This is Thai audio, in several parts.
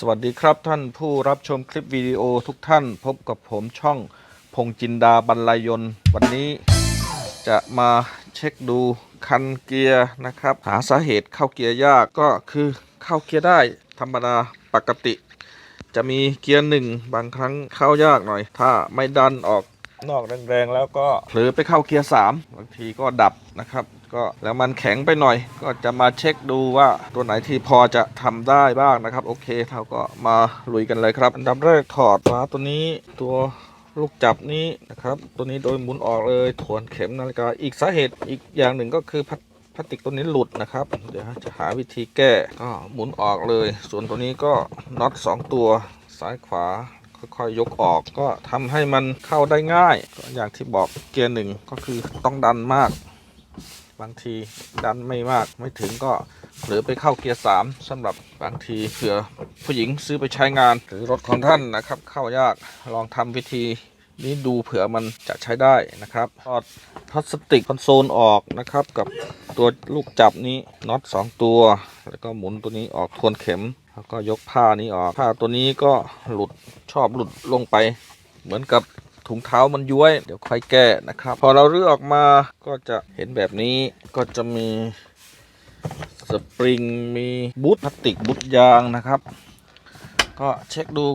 สวัสดีครับท่านผู้รับชมคลิปวิดีโอทุกท่านพบกับผมช่องพงจินดาบรรลัยยนต์ วันนี้จะมาเช็คดูคันเกียร์นะครับ หาสาเหตุเข้าเกียร์ยากก็คือเข้าเกียร์ได้ธรรมดาปกติ จะมีเกียร์หนึ่งบางครั้งเข้ายากหน่อย ถ้าไม่ดันออกนอกแรงๆแล้วก็เผลอไปเข้าเกียร์สามบางทีก็ดับนะครับ ก็แล้วมันแข็งไปหน่อย ก็จะมาเช็คดูว่าตัวไหนที่พอจะทำได้บ้างนะครับ โอเคเราก็มาลุยกันเลยครับ อันดับแรกถอดฝาตัวนี้ตัวลูกจับนี้นะครับ ตัวนี้โดยหมุนออกเลยถวนเข็มนาฬิกาอีกสาเหตุอีกอย่างหนึ่งก็คือพลาพลาสติกตัวนี้หลุดนะครับ เดี๋ยวจะหาวิธีแก้ก็หมุนออกเลย ส่วนตัวนี้ก็น็อตสองตัวซ้ายขวาค่อยๆยกออกก็ทำให้มันเข้าได้ง่าย อย่างที่บอกเกียร์หนึ่งก็คือต้องดันมาก บางทีดันไม่มากไม่ถึงก็หรือไปเข้าเกียร์สามสำหรับบางทีเผื่อผู้หญิงซื้อไปใช้งานหรือรถของท่านนะครับ เข้ายากลองทำวิธีนี้ดูเผื่อมันจะใช้ได้นะครับถอดพลาสติกคอนโซลออกนะครับ กับตัวลูกจับนี้น็อตสองตัว แล้วก็หมุนตัวนี้ออกทวนเข็ม แล้วก็ยกผ้านี้ออกผ้าตัวนี้ก็หลุดชอบหลุดลงไป เหมือนกับ ถุงเท้ามันย้วย เดี๋ยวค่อยแก้นะครับ พอเรารื้อออกมาก็จะเห็นแบบนี้ก็จะมีสปริงมีบูทพลาสติกบูทยางนะครับ ก็เช็คดู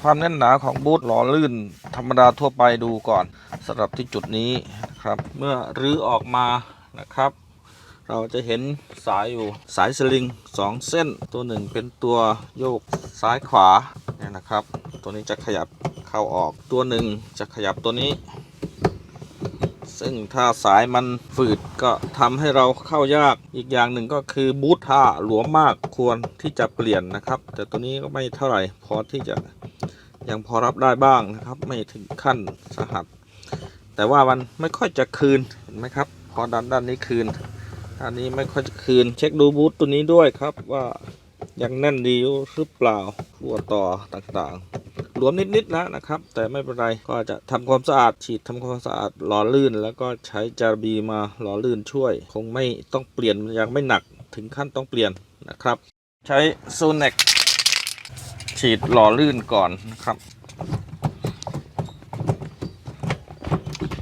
ความแน่นหนาของบูทหล่อลื่น ธรรมดาทั่วไปดูก่อนสำหรับที่จุดนี้นะครับ เมื่อรื้อออกมานะครับ เราจะเห็นสายอยู่สายสลิงสองเส้นตัวหนึ่งเป็นตัวโยกซ้ายขวาเนี่ยนะครับ ตัวนี้จะขยับ เข้าออกตัวหนึ่งจะขยับตัวนี้ ซึ่งถ้าสายมันฝืดก็ทำให้เราเข้ายากอีกอย่างหนึ่งก็คือบูทถ้าหลวมมากควรที่จะเปลี่ยนนะครับ แต่ตัวนี้ก็ไม่เท่าไหร่พอที่จะยังพอรับได้บ้างนะครับ ไม่ถึงขั้นสหัส แต่ว่ามันไม่ค่อยจะคืนเห็นไหมครับ พอดันด้านนี้คืนอันนี้ไม่ค่อยจะคืน เช็คดูบูทตัวนี้ด้วยครับว่ายังแน่นดีหรือเปล่าหัวต่อต่างๆ หลวมนิดๆแล้วนะครับ แต่ไม่เป็นไรก็จะทำความสะอาดฉีดทำความสะอาดหล่อลื่น แล้วก็ใช้จารบีมาหล่อลื่นช่วย คงไม่ต้องเปลี่ยนยังไม่หนักถึงขั้นต้องเปลี่ยนนะครับ ใช้โซเน็กฉีดหล่อลื่นก่อนนะครับ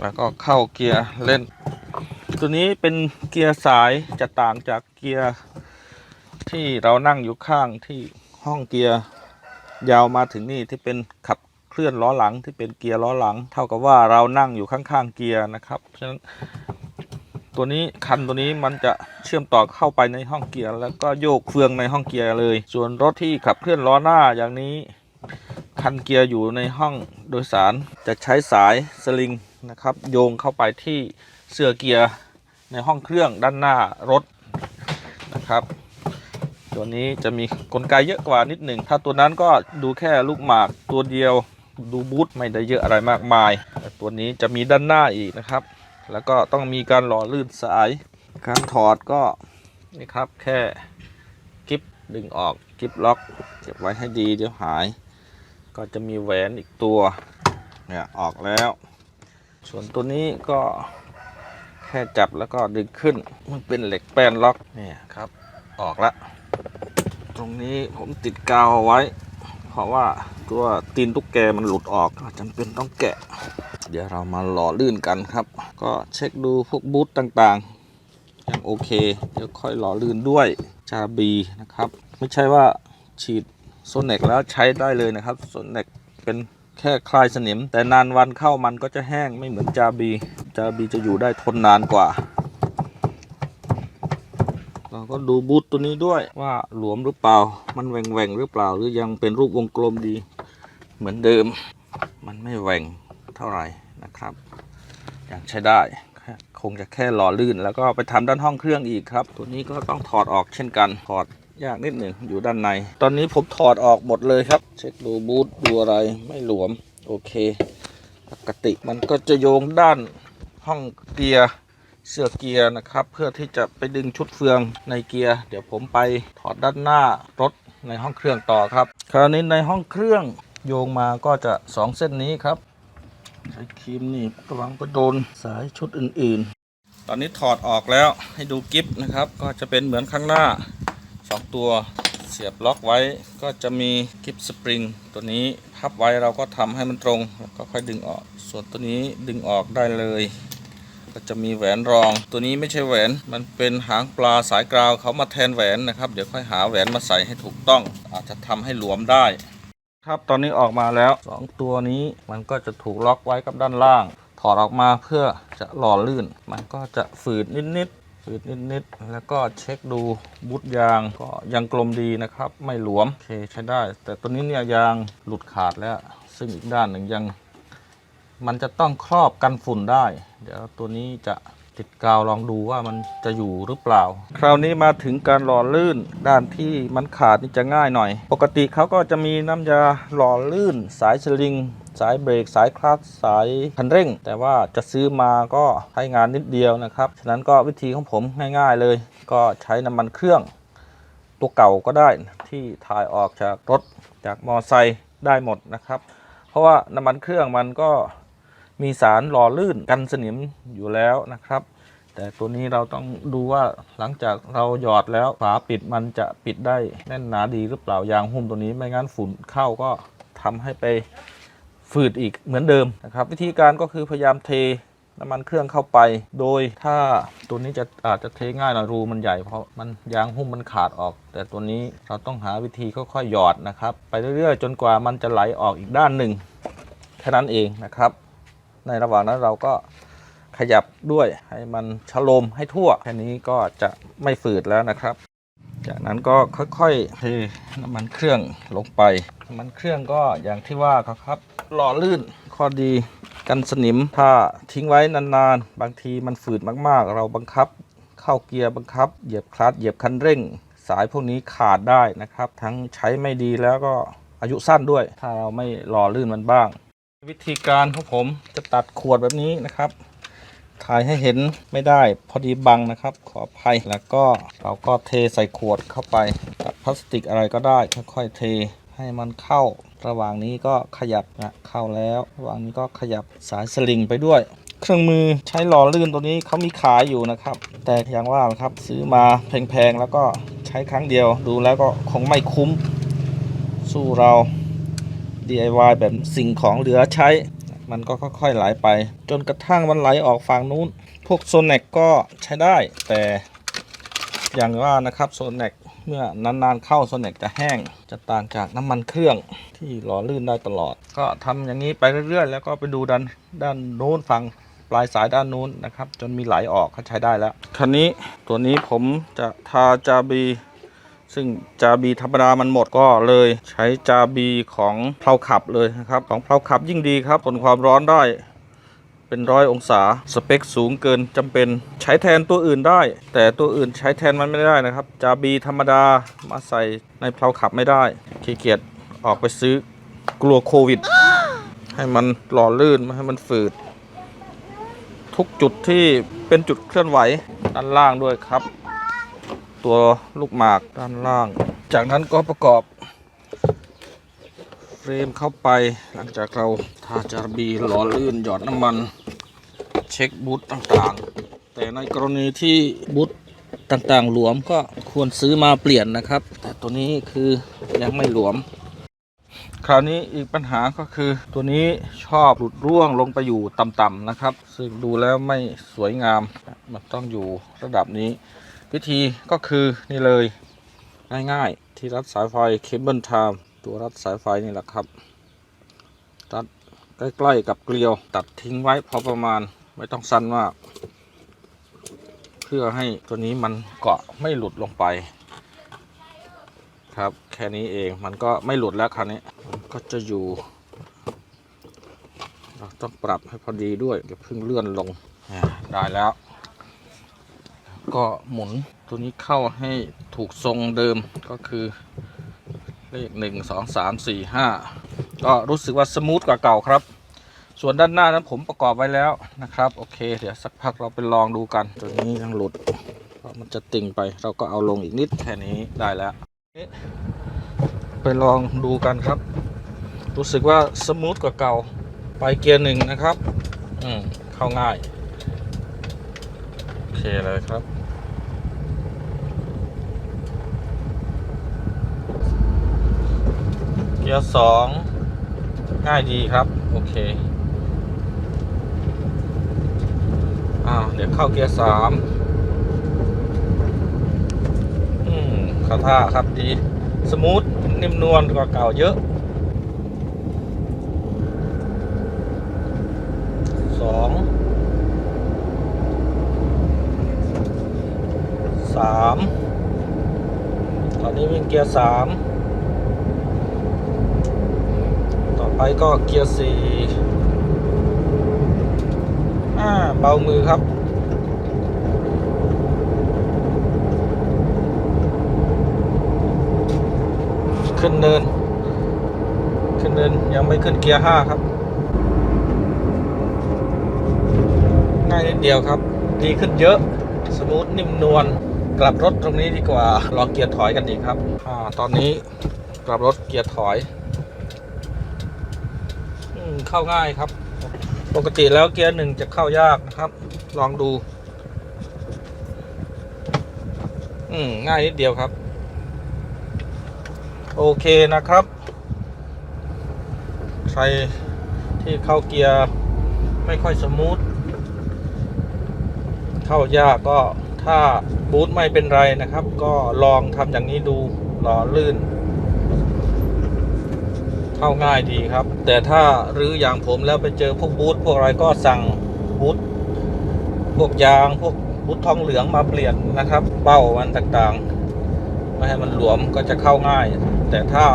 แล้วก็เข้าเกียร์เล่น ตัวนี้เป็นเกียร์สายจะต่างจากเกียร์ที่เรานั่งอยู่ข้างที่ห้องเกียร์ ยาวมาถึงนี่ที่เป็นขับเคลื่อนล้อหลังที่เป็นเกียร์ล้อหลัง เท่ากับว่าเรานั่งอยู่ข้างๆเกียร์นะครับฉะนั้นตัวนี้คันตัวนี้มันจะเชื่อมต่อเข้าไปในห้องเกียร์แล้วก็โยกเฟืองในห้องเกียร์เลย ส่วนรถที่ขับเคลื่อนล้อหน้าอย่างนี้ คันเกียร์อยู่ในห้องโดยสารจะใช้สายสลิงนะครับ โยงเข้าไปที่เสื้อเกียร์ในห้องเครื่องด้านหน้ารถนะครับ ตัวนี้จะมีกลไกเยอะกว่านิดหนึ่ง ถ้าตัวนั้นก็ดูแค่ลูกหมากตัวเดียวดูบูทไม่ได้เยอะอะไรมากมายแต่ตัวนี้จะมีด้านหน้าอีกนะครับ แล้วก็ต้องมีการหล่อลื่นสาย การถอดก็นี่ครับแค่กิฟดึงออกกิฟล็อกเก็บไว้ให้ดีเดี๋ยวหาย ก็จะมีแหวนอีกตัวเนี่ยออกแล้ว ส่วนตัวนี้ก็แค่จับแล้วก็ดึงขึ้นมันเป็นเหล็กแป้นล็อกเนี่ยครับออกละ รงนี้ผมติดกาวเอาไว้ เพราะว่าตัวตีนตุ๊กแกมันหลุดออกจำเป็นต้องแกะ เดี๋ยวเรามาหล่อลื่นกันครับ ก็เช็คดูพวกบูทต่างๆยังโอเค เดี๋ยวค่อยหล่อลื่นด้วยจาบีนะครับ ไม่ใช่ว่าฉีดโซเน็กแล้วใช้ได้เลยนะครับโซเน็กเป็นแค่คลายสนิม แต่นานวันเข้ามันก็จะแห้งไม่เหมือนจาบี จาบีจะอยู่ได้ทนนานกว่า ก็ดูบูทตัวนี้ด้วยว่าหลวมหรือเปล่า มันแหว่งแหว่งหรือเปล่า หรือยังเป็นรูปวงกลมดี เหมือนเดิม มันไม่แหว่งเท่าไหร่นะครับยังใช้ได้คงจะแค่หล่อลื่น แล้วก็ไปทำด้านห้องเครื่องอีกครับ ตัวนี้ก็ต้องถอดออกเช่นกันถอดยากนิดหนึ่งอยู่ด้านใน ตอนนี้ผมถอดออกหมดเลยครับ เช็คดูบูทดูอะไรไม่หลวม โอเค ปกติมันก็จะโยงด้านห้องเกียร์ เสื้อเกียร์นะครับ เพื่อที่จะไปดึงชุดเฟืองในเกียร์ เดี๋ยวผมไปถอดด้านหน้ารถในห้องเครื่องต่อครับ คราวนี้ในห้องเครื่องโยงมาก็จะสองเส้นนี้ครับ ใช้ครีมนี่ระวังไปโดนสายชุดอื่นๆ ตอนนี้ถอดออกแล้วให้ดูกิฟนะครับ ก็จะเป็นเหมือนข้างหน้าสองตัวเสียบล็อกไว้ก็จะมีกิฟสปริงตัวนี้พับไว้เราก็ทำให้มันตรงแล้วก็ค่อยดึงออก ส่วนตัวนี้ดึงออกได้เลย ก็จะมีแหวนรอง ตัวนี้ไม่ใช่แหวนมันเป็นหางปลาสายกราวเขามาแทนแหวนนะครับ เดี๋ยวค่อยหาแหวนมาใส่ให้ถูกต้อง อาจจะทำให้หลวมได้ ครับตอนนี้ออกมาแล้ว 2 ตัวนี้มันก็จะถูกล็อกไว้กับด้านล่าง ถอดออกมาเพื่อจะหล่อลื่น มันก็จะฝืดนิดๆฝืดนิดๆแล้วก็เช็คดูบุตยางก็ยังกลมดีนะครับ ไม่หลวมโอเคใช้ได้ แต่ตัวนี้เนี่ยยางหลุดขาดแล้ว ซึ่งอีกด้านหนึ่งยัง มันจะต้องครอบกันฝุ่นได้ เดี๋ยวตัวนี้จะติดกาวลองดูว่ามันจะอยู่หรือเปล่า คราวนี้มาถึงการหล่อลื่นด้านที่มันขาดนี่จะง่ายหน่อย ปกติเขาก็จะมีน้ำยาหล่อลื่น สายสลิง สายเบรก สายคลัตช์สายคันเร่ง แต่ว่าจะซื้อมาก็ใช้งานนิดเดียวนะครับ ฉะนั้นก็วิธีของผมง่ายๆเลย ก็ใช้น้ำมันเครื่อง ตัวเก่าก็ได้ที่ถ่ายออกจากรถจากมอไซค์ได้หมดนะครับ เพราะว่าน้ำมันเครื่องมันก็ มีสารหล่อลื่นกันสนิมอยู่แล้วนะครับ แต่ตัวนี้เราต้องดูว่าหลังจากเราหยอดแล้วฝาปิดมันจะปิดได้แน่นหนาดีหรือเปล่ายางหุ้มตัวนี้ไม่งั้นฝุ่นเข้าก็ทำให้ไปฝืดอีกเหมือนเดิมนะครับ วิธีการก็คือพยายามเทน้ำมันเครื่องเข้าไป โดยถ้าตัวนี้จะอาจจะเทง่ายหน่อยรูมันใหญ่เพราะมันยางหุ้มมันขาดออก แต่ตัวนี้เราต้องหาวิธีค่อยๆหยอดนะครับ ไปเรื่อยๆ จนกว่ามันจะไหลออกอีกด้านหนึ่งแค่นั้นเองนะครับ ในระหว่างนั้นเราก็ขยับด้วยให้มันชโลมให้ทั่วแค่นี้ก็จะไม่ฝืดแล้วนะครับ จากนั้นก็ค่อยๆเทน้ำมันเครื่องลงไปน้ำมันเครื่องก็อย่างที่ว่าครับครับหล่อลื่นข้อดีกันสนิมถ้าทิ้งไว้นานๆ บางทีมันฝืดมากๆ เราบังคับเข้าเกียร์บังคับ เหยียบคลัตช์เหยียบคันเร่ง สายพวกนี้ขาดได้นะครับ ทั้งใช้ไม่ดีแล้วก็อายุสั้นด้วย ถ้าเราไม่หล่อลื่นมันบ้าง วิธีการของผมจะตัดขวดแบบนี้นะครับ ถ่ายให้เห็นไม่ได้พอดีบังนะครับ ขออภัยแล้วก็เราก็เทใส่ขวดเข้าไปตัดพลาสติกอะไรก็ได้ค่อยๆเทให้มันเข้า ระหว่างนี้ก็ขยับนะเข้าแล้ว ระหว่างนี้ก็ขยับสายสลิงไปด้วย เครื่องมือใช้หล่อลื่นตัวนี้เขามีขายอยู่นะครับ แต่อย่างว่านะครับซื้อมาแพงๆแล้วก็ใช้ครั้งเดียว ดูแล้วก็คงไม่คุ้มสู้เรา DIY แบบสิ่งของเหลือใช้ มันก็ค่อยๆไหลไป จนกระทั่งมันไหลออกฝั่งนู้น พวกโซนแนกก็ใช้ได้ แต่อย่างว่านะครับโซนแนกเมื่อนานๆเข้าโซนแนกจะแห้ง จะต่างจากน้ำมันเครื่องที่หล่อลื่นได้ตลอด ก็ทำอย่างนี้ไปเรื่อยๆ แล้วก็ไปดูด้านด้านโน้นฝั่งปลายสายด้านนู้นนะครับ จนมีไหลออกก็ใช้ได้แล้วคันนี้ตัวนี้ผมจะทาจาบี ซึ่งจาบีธรรมดามันหมดก็เลยใช้จาบีของเพลาขับเลยนะครับ ของเพลาขับยิ่งดีครับทนความร้อนได้เป็นร้อยองศาสเปคสูงเกินจำเป็นใช้แทนตัวอื่นได้ แต่ตัวอื่นใช้แทนมันไม่ได้นะครับ จาบีธรรมดามาใส่ในเพลาขับไม่ได้ขี้เกียจออกไปซื้อกลัวโควิด ให้มันหล่อลื่นไม่ให้มันฝืด ทุกจุดที่เป็นจุดเคลื่อนไหวด้านล่างด้วยครับ ตัวลูกหมากด้านล่าง จากนั้นก็ประกอบเฟรมเข้าไปหลังจากเราทาจารบีหล่อลื่นหยอดน้ำมันเช็คบูทต่างๆ แต่ในกรณีที่บูทต่างๆ หลวมก็ควรซื้อมาเปลี่ยนนะครับ แต่ตัวนี้คือยังไม่หลวม คราวนี้อีกปัญหาก็คือ ตัวนี้ชอบหลุดร่วงลงไปอยู่ต่ำๆนะครับ ซึ่งดูแล้วไม่สวยงามมันต้องอยู่ระดับนี้ วิธีก็คือนี่เลยง่ายๆ ที่รัดสายไฟเคเบิลไทม์ตัวรัดสายไฟนี่แหละครับรัดใกล้ๆกับเกลียว ตัดทิ้งไว้พอประมาณไม่ต้องสั้นมาก เพื่อให้ตัวนี้มันเกาะไม่หลุดลงไป ครับแค่นี้เองมันก็ไม่หลุดแล้วคราวนี้ก็จะอยู่เราต้องปรับให้พอดีด้วยอย่าเพิ่งเลื่อนลงได้แล้ว ก็หมุนตัวนี้เข้าให้ถูกทรงเดิมก็คือเลขหนึ่งสองสามสี่ห้าก็รู้สึกว่าสมูทกว่าเก่าครับ ส่วนด้านหน้านั้นผมประกอบไว้แล้วนะครับ โอเค เดี๋ยวสักพักเราไปลองดูกัน ตัวนี้ยังหลุดเพราะมันจะติ่งไป เราก็เอาลงอีกนิดแค่นี้ได้แล้วไปลองดูกันครับ รู้สึกว่าสมูทกว่าเก่าไปเกียร์หนึ่งนะครับ อืมเข้าง่าย โอเคเลยครับ เกียร์สองง่ายดีครับ โอเคอ่าเดี๋ยวเข้าเกียร์สามอืมเข้าท่าครับดี สมูทนิ่มนวลกว่าเก่าเยอะสองสามตอนนี้วิ่งเกียร์สาม ต่อ ไปก็เกียร์สี่อ่าเบามือครับขึ้นเนิน ขึ้นเนินยังไม่ขึ้นเกียร์ห้าครับ ง่ายนิดเดียวครับ ดีขึ้นเยอะ สมูทนิ่มนวล กลับรถตรงนี้ดีกว่าลองเกียร์ถอยกันดีครับ อ่า ตอนนี้กลับรถเกียร์ถอย เข้าง่ายครับ ปกติแล้วเกียร์หนึ่งจะเข้ายากนะครับ ลองดู อืมง่ายนิดเดียวครับ โอเคนะครับ ใครที่เข้าเกียร์ไม่ค่อยสมูทเข้ายากก็ถ้าบูทไม่เป็นไรนะครับ ก็ลองทำอย่างนี้ดูหล่อลื่น เข้าง่ายดีครับ แต่ถ้ารื้ออย่างผมแล้วไปเจอพวกบูทพวกอะไรก็สั่งบูทพวกยางพวกบูททองเหลืองมาเปลี่ยนนะครับเบ้ามันต่างๆไม่ให้มันหลวมก็จะเข้าง่าย แต่ถ้า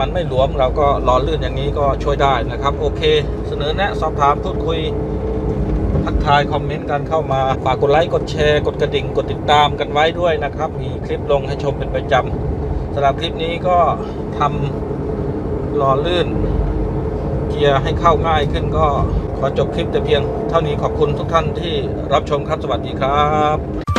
มันไม่หลวมเราก็รอลื่นอย่างนี้ก็ช่วยได้นะครับ โอเค เสนอแนะสอบถามพูดคุยทักทายคอมเมนต์กันเข้ามาฝากกดไลค์กดแชร์กดกระดิ่งกดติดตามกันไว้ด้วยนะครับ มีคลิปลงให้ชมเป็นประจำสำหรับคลิปนี้ก็ทำ ล่อลื่น เกียร์ให้เข้าง่ายขึ้นก็ขอจบคลิปแต่เพียงเท่านี้ขอบคุณทุกท่านที่รับชมครับสวัสดีครับ